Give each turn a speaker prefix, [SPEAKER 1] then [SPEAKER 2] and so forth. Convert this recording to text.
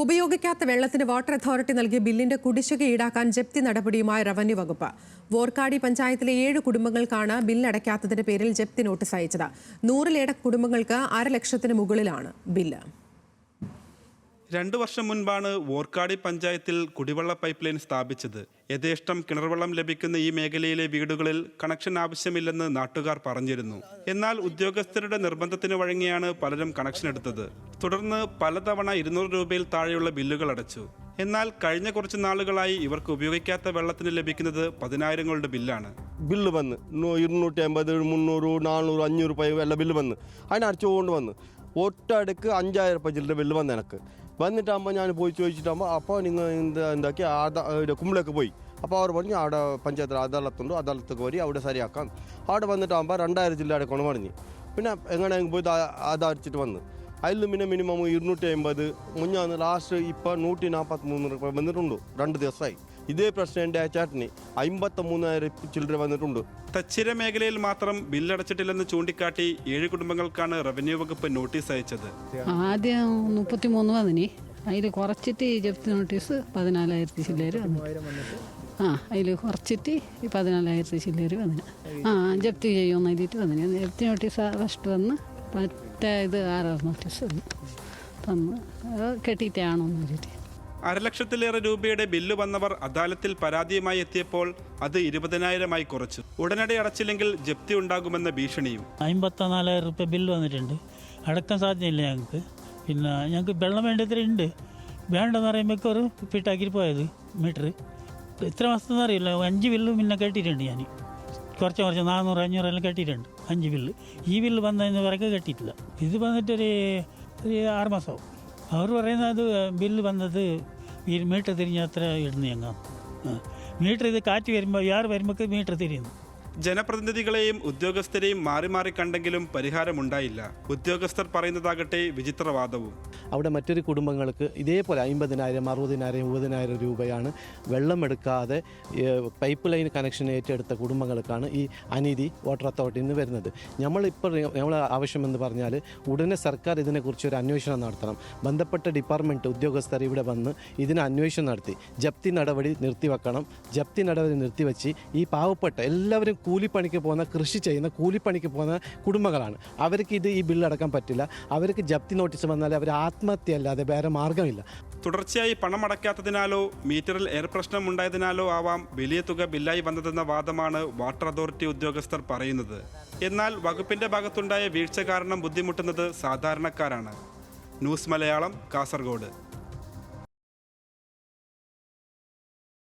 [SPEAKER 1] ഉപയോഗിക്കാത്ത വെള്ളത്തിന് water authority നൽകിയ ബില്ലിന്റെ കുടിശ്ശിക ഈടാക്കാൻ ജപ്തി നടപടിയുമായി റവന്യൂ വകുപ്പ്. വോർക്കാടി പഞ്ചായത്തിലെ ഏഴ് കുടുംബങ്ങൾക്കാണ് ബില്ലടയ്ക്കാത്തതിന്റെ പേരിൽ ജപ്തി നോട്ടീസ് അയച്ചത്. നൂറിലേറെ കുടുംബങ്ങൾക്ക് അര ലക്ഷത്തിന് മുകളിലാണ് ബില്ല്.
[SPEAKER 2] രണ്ടു വർഷം മുൻപാണ് വോർക്കാടി പഞ്ചായത്തിൽ കുടിവെള്ള പൈപ്പ് ലൈൻ സ്ഥാപിച്ചത്. യഥേഷ്ടം കിണർവെള്ളം ലഭിക്കുന്ന ഈ മേഖലയിലെ വീടുകളിൽ കണക്ഷൻ ആവശ്യമില്ലെന്ന് നാട്ടുകാർ പറഞ്ഞിരുന്നു. എന്നാൽ ഉദ്യോഗസ്ഥരുടെ നിർബന്ധത്തിന് വഴങ്ങിയാണ് പലരും കണക്ഷൻ എടുത്തത്. തുടർന്ന് പലതവണ ഇരുന്നൂറ് രൂപയിൽ താഴെയുള്ള ബില്ലുകൾ അടച്ചു. എന്നാൽ കഴിഞ്ഞ കുറച്ച് നാളുകളായി ഇവർക്ക് ഉപയോഗിക്കാത്ത വെള്ളത്തിന് ലഭിക്കുന്നത് പതിനായിരങ്ങളുടെ ബില്ലാണ്.
[SPEAKER 3] ബില്ല് വന്ന് ഇരുന്നൂറ്റി അമ്പത് മുന്നൂറ് നാനൂറ് അഞ്ഞൂറ് രൂപ എല്ലാം ബില്ല് വന്ന്. അതിനടച്ചുകൊണ്ട് വന്ന് വന്ന് ഒറ്റടുക്ക് അഞ്ചായിരം രൂപ ചില്ലറ ബില്ല് വന്ന് എനിക്ക്. വന്നിട്ടാകുമ്പോൾ ഞാൻ പോയി ചോദിച്ചിട്ടാകുമ്പോൾ അപ്പോൾ നിങ്ങൾ എന്താ എന്താക്കി ആധാ കുമ്പളേക്ക് പോയി. അപ്പോൾ അവർ പറഞ്ഞു അവിടെ പഞ്ചായത്തിൽ അദാലത്തുണ്ട് അദാലത്ത് വരി അവിടെ ശരിയാക്കാം. അവിടെ വന്നിട്ടാകുമ്പോൾ രണ്ടായിരം ജില്ല കൊണ്ടു പറഞ്ഞു പിന്നെ എങ്ങനെ പോയി ആധാരിച്ചിട്ട് വന്ന്. അതിൽ പിന്നെ മിനിമം ഇരുന്നൂറ്റി അമ്പത് മുന്നാന്ന് ലാസ്റ്റ് ഇപ്പം നൂറ്റി നാൽപ്പത്തി മൂന്ന് രൂപ വന്നിട്ടുണ്ട് രണ്ട് ദിവസമായി ഇതേ പ്രശ്നം എന്റെ അച്ചാട്ടിന് അമ്പത്തി മൂന്നായിരം ചില്ലറ വന്നിട്ടുണ്ട്.
[SPEAKER 2] തച്ചിര മേഖലയിൽ മാത്രം ബില്ലടച്ചിട്ടില്ലെന്ന് ചൂണ്ടിക്കാട്ടി ഏഴ് കുടുംബങ്ങൾക്കാണ് റവന്യൂ വകുപ്പ് നോട്ടീസ് അയച്ചത്.
[SPEAKER 4] ആദ്യം മുപ്പത്തി മൂന്ന് വന്നിനി. അതിൽ കുറച്ചിട്ട് ഈ ജപ്തി നോട്ടീസ് പതിനാലായിരത്തി ചില്ലര് വന്നു. ആ അതിൽ കുറച്ചിട്ട് ഈ പതിനാലായിരത്തി ചില്ലര് വന്നിന്. ആ ജപ്തി ചെയ്യുമെന്ന് എഴുതിയിട്ട് വന്നിന്. ജപ്തി നോട്ടീസ് ഫസ്റ്റ് വന്ന് മറ്റേ ഇത് ആറാറ് നോട്ടീസ് വന്നു. തന്ന്. അത് കെട്ടിയിട്ടാണോ എന്ന് എഴുതിയിട്ട്.
[SPEAKER 2] അരലക്ഷത്തിലേറെ രൂപയുടെ ബില്ല് വന്നവർ അദാലത്തിൽ പരാതിയുമായി എത്തിയപ്പോൾ അത് ഇരുപതിനായിരമായി കുറച്ചു. ഉടനടി അടച്ചില്ലെങ്കിൽ ജപ്തി ഉണ്ടാകുമെന്ന ഭീഷണിയും.
[SPEAKER 5] അമ്പത്തിനാലായിരം റുപ്യ ബില്ല് വന്നിട്ടുണ്ട്. അടക്കാൻ സാധ്യതയില്ല ഞങ്ങൾക്ക്. പിന്നെ ഞങ്ങൾക്ക് വെള്ളം വേണ്ടത്ര ഉണ്ട്. വേണ്ടെന്ന് പറയുമ്പോൾ ഒരു ഫിട്ടാക്കി പോയത് മീറ്റർ എത്ര മാസത്തെന്ന് അറിയില്ല. അഞ്ച് ബില്ല് പിന്നെ കെട്ടിയിട്ടുണ്ട് ഞാൻ. കുറച്ച് കുറച്ച് നാനൂറ് അഞ്ഞൂറ് എല്ലാം കെട്ടിയിട്ടുണ്ട് അഞ്ച് ബില്ല്. ഈ ബില്ല് വന്നതിന് വരക്കെ കെട്ടിയിട്ടില്ല. ഇത് വന്നിട്ടൊരു ഒരു ആറ് മാസമാവും. അവർ പറയുന്നത് ബില്ല് വന്നത് മീറ്റർ തിരിഞ്ഞ അത്ര ഇടുന്നു ഞങ്ങൾ മീറ്റർ ഇത് കാറ്റ് വരുമ്പോൾ യാർ വരുമ്പോൾ മീറ്റർ തിരിയുന്നു
[SPEAKER 2] ജനപ്രതിനിധികളെയും ഉദ്യോഗസ്ഥരെയും മാറി മാറി കണ്ടെങ്കിലും പരിഹാരമുണ്ടായില്ല. ഉദ്യോഗസ്ഥർ പറയുന്നതാകട്ടെ വിചിത്രവാദവും.
[SPEAKER 6] അവിടെ മറ്റൊരു കുടുംബങ്ങൾക്ക് ഇതേപോലെ അമ്പതിനായിരം അറുപതിനായിരം എഴുപതിനായിരം രൂപയാണ് വെള്ളമെടുക്കാതെ പൈപ്പ് ലൈൻ കണക്ഷൻ ഏറ്റെടുത്ത കുടുംബങ്ങൾക്കാണ് ഈ അനീതി വാട്ടർ അതോറിറ്റിയിൽ നിന്ന് വരുന്നത്. നമ്മളിപ്പോൾ നമ്മൾ ആവശ്യമെന്ന് പറഞ്ഞാൽ ഉടനെ സർക്കാർ ഇതിനെക്കുറിച്ച് ഒരു അന്വേഷണം നടത്തണം. ബന്ധപ്പെട്ട ഡിപ്പാർട്ട്മെന്റ് ഉദ്യോഗസ്ഥർ ഇവിടെ വന്ന് ഇതിനെ അന്വേഷണം നടത്തി. ജപ്തി നടപടി നിർത്തിവെക്കണം. ജപ്തി നടപടി നിർത്തിവെച്ച് ഈ പാവപ്പെട്ട എല്ലാവരും കൂലിപ്പണിക്ക് പോകുന്ന കൃഷി ചെയ്യുന്ന കൂലിപ്പണിക്ക് പോകുന്ന കുടുംബങ്ങളാണ്. അവർക്ക് ഇത് ഈ ബില്ല് അടക്കാൻ പറ്റില്ല. അവർക്ക് ജപ്തി നോട്ടീസ് വന്നാൽ അവർ ആത്മഹത്യ അല്ലാതെ വേറെ മാർഗമില്ല.
[SPEAKER 2] തുടർച്ചയായി പണം അടയ്ക്കാത്തതിനാലോ മീറ്ററിൽ എയർ പ്രശ്നം ഉണ്ടായതിനാലോ ആവാം വലിയ തുക ബില്ലായി വന്നതെന്ന വാദമാണ് വാട്ടർ അതോറിറ്റി ഉദ്യോഗസ്ഥർ പറയുന്നത്. എന്നാൽ വകുപ്പിന്റെ ഭാഗത്തുണ്ടായ വീഴ്ച കാരണം ബുദ്ധിമുട്ടുന്നത് സാധാരണക്കാരാണ്. ന്യൂസ് മലയാളം കാസർഗോഡ്.